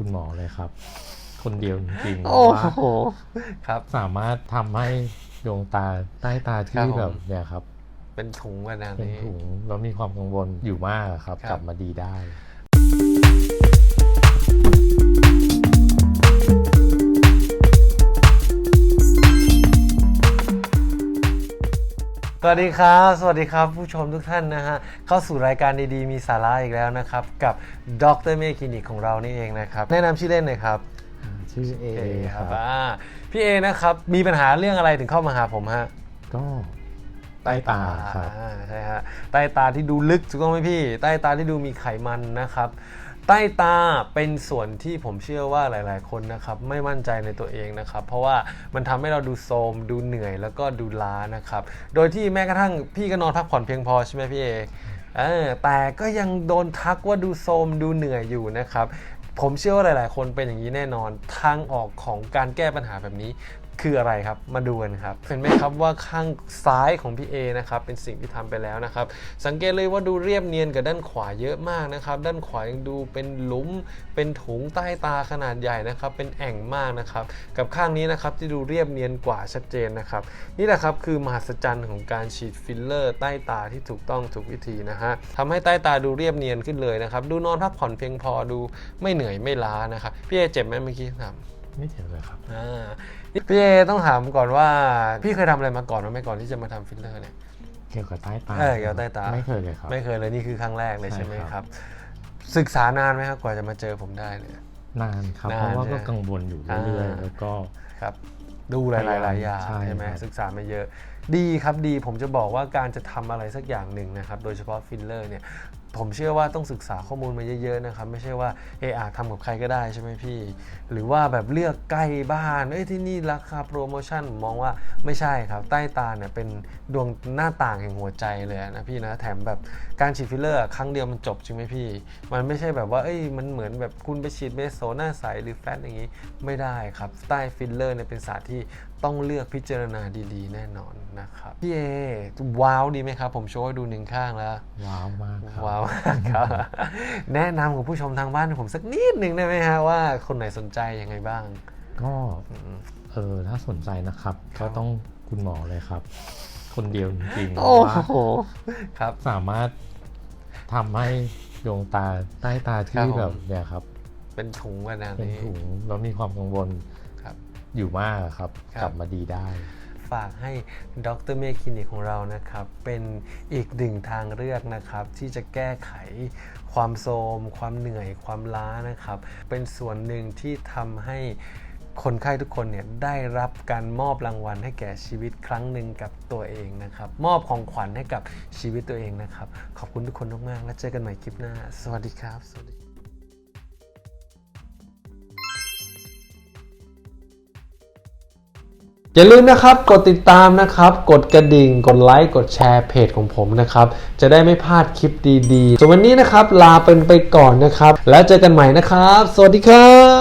คุณหมอเลยครับ คนเดียวจริงๆโอ้ว่าโหครับ สามารถทำให้ดวงตาใต้ตาครัที่บผม แบบเนี่ยครับ เป็นถุงขนาดเป็นนี้ ถุงแล้วมีความกังวลอยู่มากอะครับ ครับ กลับมาดีได้ สวัสดีครับ สวัสดีครับ ผู้ชมทุกท่านนะฮะ เข้าสู่รายการดีๆ มีสาระอีกแล้วนะครับ กับดรเมฆคลินิกของเรานี่เองนะครับ แนะนำชื่อเล่นหน่อยครับชื่อเอเอคครัรับบอ่าพี่เอนะครับ มีปัญหาเรื่องอะไรถึงเข้ามาหาผมฮะก็ใต้ตาครับ อ่าใช่ฮะใต้ตาที่ดูลึกถูกต้องไหมพี่ ใต้ตาที่ดูมีไขมันนะครับ ใต้ตาเป็นส่วนที่ผมเชื่อว่าหลาย ๆ คนนะครับไม่มั่นใจในตัวเองนะครับ เพราะว่ามันทำให้เราดูโทรมดูเหนื่อยแล้วก็ดูล้านะครับ โดยที่แม้กระทั่งพี่ก็นอนพักผ่อนเพียงพอใช่ไหมพี่เอเออแต่ก็ยังโดนทักว่าดูโทรมดูเหนื่อยอยู่นะครับผมเชื่อว่าหลาย ๆ คนเป็นอย่างนี้แน่นอน ทางออกของการแก้ปัญหาแบบนี้ คืออะไรครับ มาดูกันครับ เห็นไหมครับว่าข้างซ้ายของพี่เอนะครับเป็นสิ่งที่ทำไปแล้วนะครับ สังเกตเลยว่าดูเรียบเนียนกับด้านขวาเยอะมากนะครับ ด้านขวายังดูเป็นหลุม เป็นถุงใต้ตาขนาดใหญ่นะครับ เป็นแอ่งมากนะครับ กับข้างนี้นะครับที่ดูเรียบเนียนกว่าชัดเจนนะครับ นี่แหละครับคือมหัศจรรย์ของการฉีดฟิลเลอร์ใต้ตาที่ถูกต้องถูกวิธีนะฮะทำให้ใต้ตาดูเรียบเนียนขึ้นเลยนะครับ ดูนอนพักผ่อนเพียงพอดูไม่เหนื่อยไม่ล้านะครับ พี่เอเจ็บไหมเมื่อกี้ถาม ไม่เจ็บเลยครับอ่านี่พี่เอต้องถามก่อนว่า พี่เคยทำอะไรมาก่อนหรือไม่ก่อนที่จะมาทำฟิลเลอร์เนี่ย เกี่ยวกับใต้ตาเออเกี่ยวกับใต้ตา ไม่เคยเลยครับ ไม่เคยเลยนี่คือครั้งแรกเลยใช่ใช่ไหมครับครับศึกษานานไหมครับกว่าจะมาเจอผมได้เนี่ย นานครับ นานเพราะว่าใช่ก็ไหมกังวลอยู่เรื่อยอ่า ๆ แล้วก็ ครับดูหลายๆหลายอย่างใช่ใช่ไหมครับ ศึกษามาเยอะ ดีครับดีผมจะบอกว่าการจะทำอะไรสักอย่างหนึ่งนะครับ โดยเฉพาะฟิลเลอร์เนี่ย ผมเชื่อว่าต้องศึกษาข้อมูลมาเยอะๆนะครับ ไม่ใช่ว่าเอออาทำกับใครก็ได้ใช่ไหมพี่ หรือว่าแบบเลือกใกล้บ้านเอ้ยที่นี่ราคาโปรโมชั่นมมองว่าไม่ใช่ครับใต้ตาเนี่ยเป็นดวงหน้าต่างแห่งหัวใจเลยนะพี่นะแถมแบบการฉีดฟิลเลอร์ครั้งเดียวมันจบจริงไหมพี่ มันไม่ใช่แบบว่าเอ้ยมันเหมือนแบบคุณไปฉีดเมโซหน้าใสหรือแฟตอย่างนี้ไม่ได้ครับใต้ฟิลเลอร์เนี่ยเป็นศาสตร์ที่ ต้องเลือกพิจารณาดีๆ แน่นอนนะครับพี่เอว้าวดีไหมครับ ผมโชว์ให้ดูหนึ่งข้างแล้ว ว้าวมากครับว้าวครับ แนะนำกับผู้ชมทางบ้านผมสักนิดหนึ่งได้ไหมฮะว่าคนไหนสนใจยังไงบ้าง ก็เออถ้าสนใจนะครับ ก็ต้องคุณหมอเลยครับ คนเดียวจริงๆโอ้ว่าโหครับ สามารถทำให้ดวงตาใต้ตาครัที่บผม แบบเนี่ยครับ เป็นถุงขนาดเป็นนี้ ถุงแล้วมีความกังวลครับ อยู่มากอะครับครับ กลับมาดีได้ ฝากให้ดรเมฆคลินิกของเรานะครับ เป็นอีกหนึ่งทางเลือกนะครับ ที่จะแก้ไขความโทรมความเหนื่อยความล้านะครับ เป็นส่วนหนึ่งที่ทำให้คนไข้ทุกคนเนี่ยได้รับการมอบรางวัลให้แก่ชีวิตครั้งหนึ่งกับตัวเองนะครับ มอบของขวัญให้กับชีวิตตัวเองนะครับ ขอบคุณทุกคนมากๆแล้วเจอกันใหม่คลิปหน้า สวัสดีครับสวัสดี อย่าลืมนะครับกดติดตามนะครับ กดกระดิ่ง กดไลค์กดแชร์เพจของผมนะครับ จะได้ไม่พลาดคลิปดีๆส่วนวันนี้นะครับ ลาเป็นไปก่อนนะครับ แล้วเจอกันใหม่นะครับ สวัสดีครับ